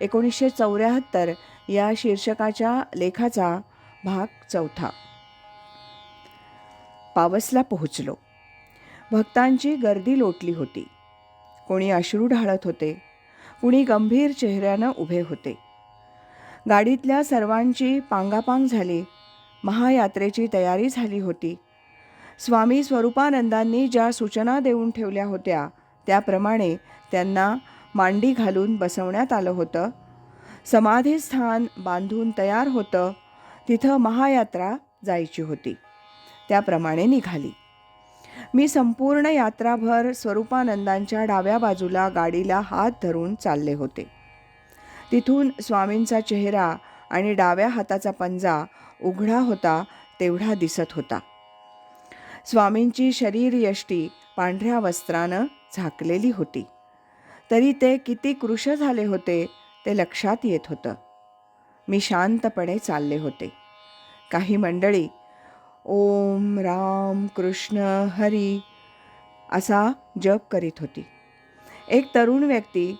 एकोणीसशे चौऱ्याहत्तर या शीर्षकाच्या लेखाचा भाग चौथा. पावसला पोहोचलो. भक्तांची गर्दी लोटली होती. कोणी अश्रू ढाळत होते. कुणी गंभीर चेहऱ्यानं उभे होते. गाडीतल्या सर्वांची पांगापांग झाली. महायात्रेची तयारी झाली होती. स्वामी स्वरूपानंदांनी ज्या सूचना देऊन ठेवल्या होत्या त्याप्रमाणे त्यांना मांडी घालून बसवण्यात आलं होतं. समाधीस्थान बांधून तयार होतं तिथं महायात्रा जायची होती. त्याप्रमाणे निघाली. मी संपूर्ण यात्राभर स्वरूपानंदांच्या डाव्या बाजूला गाडीला हात धरून चालले होते. तिथून स्वामींचा चेहरा आणि डाव्या हाताचा पंजा उघडा होता तेवढा दिसत होता. स्वामींची शरीरयष्टी पांढऱ्या वस्त्रानं झाकलेली होती. तरी ते किती कृश झाले होते ते लक्षात येत होतं. मी शांतपणे चालले होते. काही मंडळी ओम राम कृष्ण हरी असा जप करीत होती. एक तरुण व्यक्ती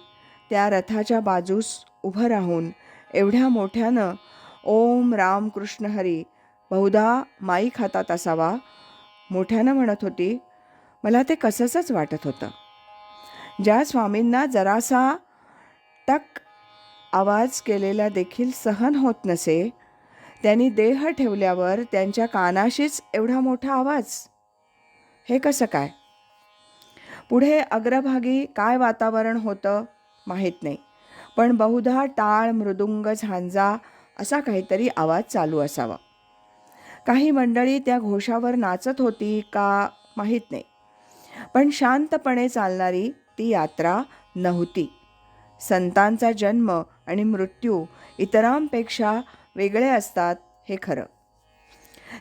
त्या रथाच्या बाजूस उभं राहून एवढ्या मोठ्यानं ओम राम कृष्ण हरी बहुधा माईक हातात असावा मोठ्यानं म्हणत होती मला ते कसंच वाटत होतं. ज्या स्वामींना जरासा टक आवाज केलेला देखील सहन होत नसे त्यांनी देह ठेवल्यावर त्यांच्या कानाशीच एवढा मोठा आवाज. हे कसं काय? पुढे अग्रभागी काय वातावरण होतं माहीत नाही पण बहुधा टाळ मृदुंग झांजा असा काहीतरी आवाज चालू असावा. काही मंडळी त्या घोषावर नाचत होती का माहीत नाही पण शांतपणे चालणारी ती यात्रा नव्हती. संतांचा जन्म आणि मृत्यू इतरांपेक्षा वेगळे असतात हे खरं.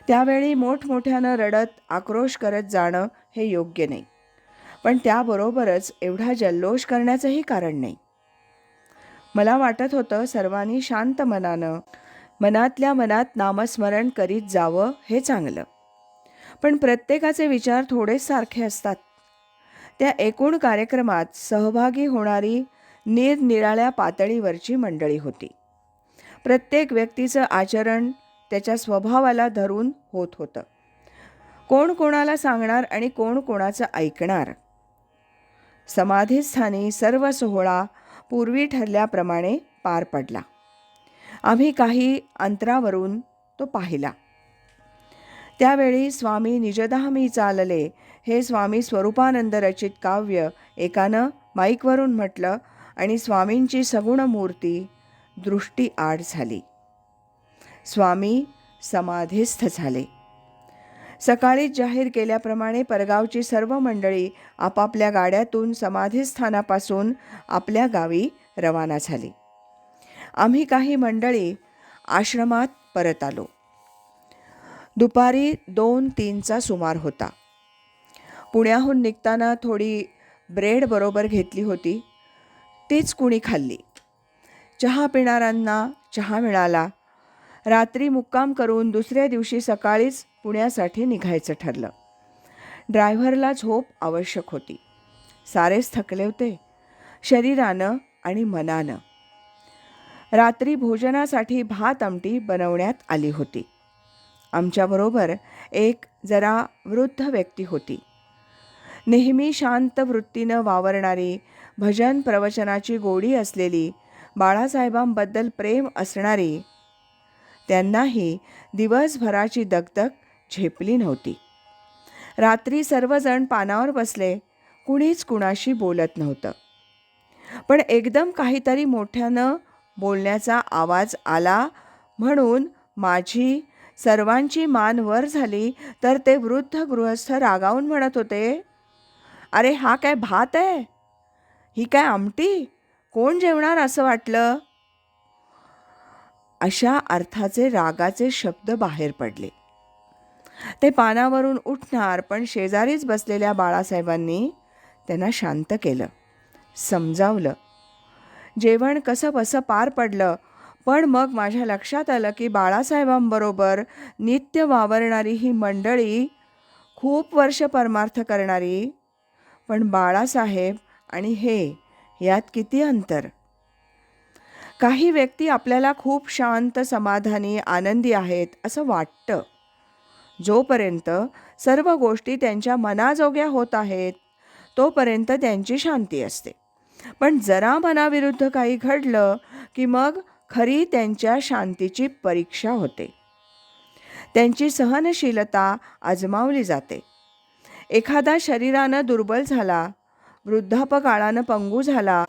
त्यावेळी मोठमोठ्यानं रडत आक्रोश करत जाणं हे योग्य नाही. पण त्याबरोबरच एवढा जल्लोष करण्याचंही कारण नाही. मला वाटत होतं सर्वांनी शांत मनानं मनातल्या मनात नामस्मरण करीत जावं हे चांगलं. पण प्रत्येकाचे विचार थोडेच सारखे असतात. त्या एकूण कार्यक्रमात सहभागी होणारी निरनिराळ्या पातळीवरची मंडळी होती. प्रत्येक व्यक्तीचं आचरण त्याच्या स्वभावाला धरून होत होतं. कोण कोणाला सांगणार आणि कोण कोणाचं ऐकणार? समाधीस्थानी सर्व सोहळा पूर्वी ठरल्याप्रमाणे पार पडला. आम्ही काही अंतरावरून तो पाहिला. त्यावेळी स्वामी निजधामी चालले हे स्वामी स्वरूपानंद रचित काव्य एकानं माईकवरून म्हटलं आणि स्वामींची सगुण मूर्ती दृष्टी आड झाली. स्वामी समाधीस्थ झाले. सकाळीच जाहीर केल्याप्रमाणे परगावची सर्व मंडळी आपापल्या गाड्यातून समाधीस्थानापासून आपल्या गावी रवाना झाली. आम्ही काही मंडळी आश्रमात परत आलो. दुपारी दोन तीनचा सुमार होता. पुण्याहून निघताना थोडी ब्रेड बरोबर घेतली होती. तीच कुणी खाल्ली. चहा पिणाऱ्यांना चहा मिळाला. रात्री मुक्काम करून दुसऱ्या दिवशी सकाळीच पुण्यासाठी निघायचं ठरलं. ड्रायव्हरला झोप आवश्यक होती. सारेच थकले होते. शरीरानं आणि मनानं. रात्री भोजनासाठी भात आमटी बनवण्यात आली होती. आमच्याबरोबर एक जरा वृद्ध व्यक्ती होती. नेहमी शांत वृत्तीनं वावरणारी भजन प्रवचनाची गोडी असलेली बाळासाहेबांबद्दल प्रेम असणारी त्यांनाही दिवसभराची दगदग झेपली नव्हती. रात्री सर्वजण पानावर बसले कुणीच कुणाशी बोलत नव्हतं. पण एकदम काहीतरी मोठ्यानं बोलण्याचा आवाज आला म्हणून माझी सर्वांची मान वर झाली तर ते वृद्ध गृहस्थ रागावून म्हणत होते अरे हा काय भात आहे? ही काय आमटी? कोण जेवणार असं वाटलं? अशा अर्थाचे रागाचे शब्द बाहेर पडले. ते पानावरून उठणार पण शेजारीच बसलेल्या बाळासाहेबांनी त्यांना शांत केलं समजावलं. जेवण कसं बसं पार पडलं पण मग माझ्या लक्षात आलं की बाळासाहेबांबरोबर नित्य वावरणारी ही मंडळी खूप वर्ष परमार्थ करणारी पण बाळासाहेब आणि हे यात किती अंतर? काही व्यक्ती आपल्याला खूप शांत समाधानी आनंदी आहेत असं वाटतं. जोपर्यंत सर्व गोष्टी त्यांच्या मनाजोग्या होत आहेत तोपर्यंत त्यांची शांती असते. पण जरा मनाविरुद्ध काही घडलं की मग खरी त्यांच्या शांतीची परीक्षा होते. त्यांची सहनशीलता आजमावली जाते. एखादा शरीरानं दुर्बल झाला वृद्धापकाळानं पंगू झाला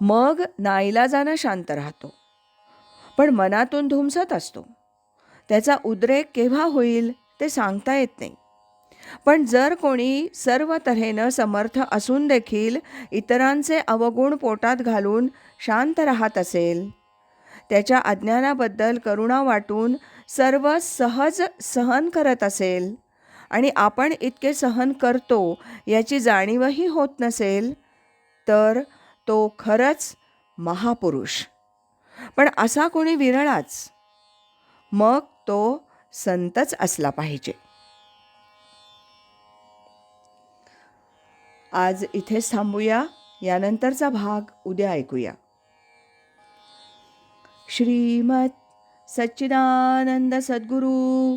मग नाईलाजानं शांत राहतो. पण मनातून धुमसत असतो. त्याचा उद्रेक केव्हा होईल ते सांगता येत नाही. पण जर कोणी सर्व तऱ्हेनं समर्थ असून देखील इतरांचे अवगुण पोटात घालून शांत राहत असेल त्याच्या अज्ञानाबद्दल करुणा वाटून सर्व सहज सहन करत असेल आणि आपण इतके सहन करतो याची जाणीवही होत नसेल तर तो खरंच महापुरुष. पण असा कोणी विरळाच मग तो संतच असला पाहिजे. आज इथेच थांबूया यानंतरचा भाग उद्या ऐकूया. श्रीमत सच्चिदानंद सद्गुरू